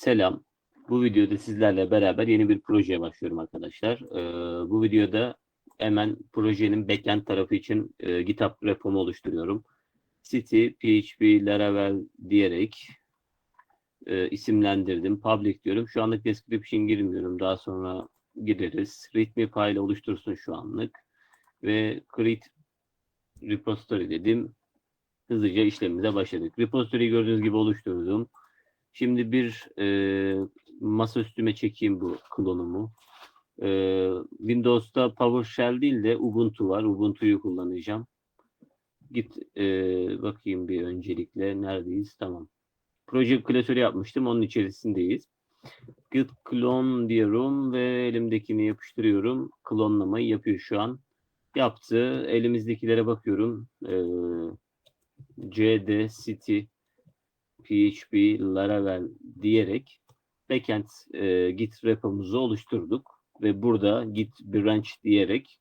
Selam. Bu videoda sizlerle beraber yeni bir projeye başlıyorum arkadaşlar. Ee, bu videoda hemen projenin backend tarafı için e, GitHub repomu oluşturuyorum. City, PHP, Laravel diyerek e, isimlendirdim. Public diyorum. Şu anlık description girmiyorum. Daha sonra gireriz. README file oluştursun şu anlık. Ve create repository dedim. Hızlıca işlemimize başladık. Repository'yi gördüğünüz gibi oluşturdum. Şimdi bir e, masa üstüme çekeyim bu klonumu. E, Windows'ta PowerShell değil de Ubuntu var. Ubuntu'yu kullanacağım. Git e, bakayım bir öncelikle. Neredeyiz? Tamam. Proje klasörü yapmıştım. Onun içerisindeyiz. Git clone diyorum ve elimdekini yapıştırıyorum. Klonlamayı yapıyor şu an. Yaptı. Elimizdekilere bakıyorum. E, CD, City, PHP, Laravel diyerek backend e, git repomuzu oluşturduk ve burada git branch diyerek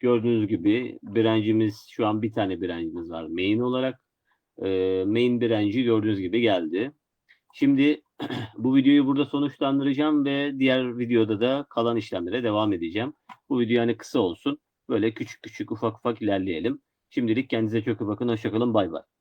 gördüğünüz gibi branch'imiz şu an bir tane branch'imiz var main olarak. E, main branch'i gördüğünüz gibi geldi. Şimdi bu videoyu burada sonuçlandıracağım ve diğer videoda da kalan işlemlere devam edeceğim. Bu video hani kısa olsun. Böyle küçük küçük ufak ufak ilerleyelim. Şimdilik kendinize çok iyi bakın. Hoşçakalın. Bay bay.